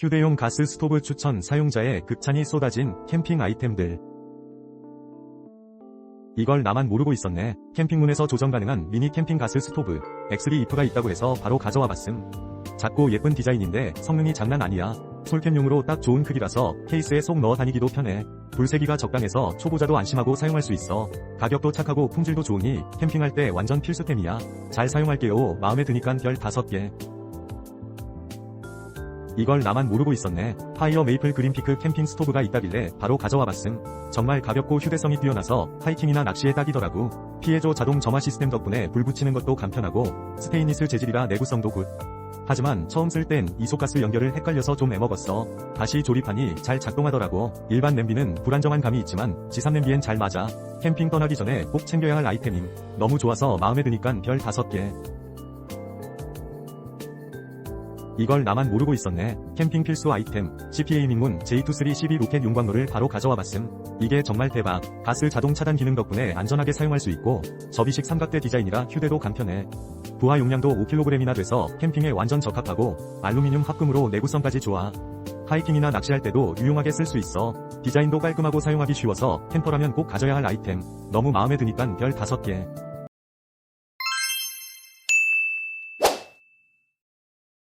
휴대용 가스 스토브 추천 사용자의 극찬이 쏟아진 캠핑 아이템들. 이걸 나만 모르고 있었네. 캠핑문에서 조정 가능한 미니 캠핑 가스 스토브 X3 이프가 있다고 해서 바로 가져와 봤음. 작고 예쁜 디자인인데 성능이 장난 아니야. 솔캠용으로 딱 좋은 크기라서 케이스에 쏙 넣어 다니기도 편해. 불세기가 적당해서 초보자도 안심하고 사용할 수 있어. 가격도 착하고 품질도 좋으니 캠핑할 때 완전 필수템이야. 잘 사용할게요. 마음에 드니깐 별 5개. 이걸 나만 모르고 있었네. 파이어 메이플 그린피크 캠핑 스토브가 있다길래 바로 가져와 봤음. 정말 가볍고 휴대성이 뛰어나서 하이킹이나 낚시에 딱이더라고. 피해조 자동 점화 시스템 덕분에 불 붙이는 것도 간편하고 스테인리스 재질이라 내구성도 굿. 하지만 처음 쓸 땐 이소가스 연결을 헷갈려서 좀 애먹었어. 다시 조립하니 잘 작동하더라고. 일반 냄비는 불안정한 감이 있지만 지삼 냄비엔 잘 맞아. 캠핑 떠나기 전에 꼭 챙겨야 할 아이템임. 너무 좋아서 마음에 드니깐 별 5개. 이걸 나만 모르고 있었네. 캠핑 필수 아이템, CPA 민문 J23 12 로켓 용광로를 바로 가져와 봤음. 이게 정말 대박. 가스 자동 차단 기능 덕분에 안전하게 사용할 수 있고, 접이식 삼각대 디자인이라 휴대도 간편해. 부하 용량도 5kg이나 돼서 캠핑에 완전 적합하고, 알루미늄 합금으로 내구성까지 좋아. 하이킹이나 낚시할 때도 유용하게 쓸 수 있어. 디자인도 깔끔하고 사용하기 쉬워서 캠퍼라면 꼭 가져야 할 아이템. 너무 마음에 드니깐 별 5개.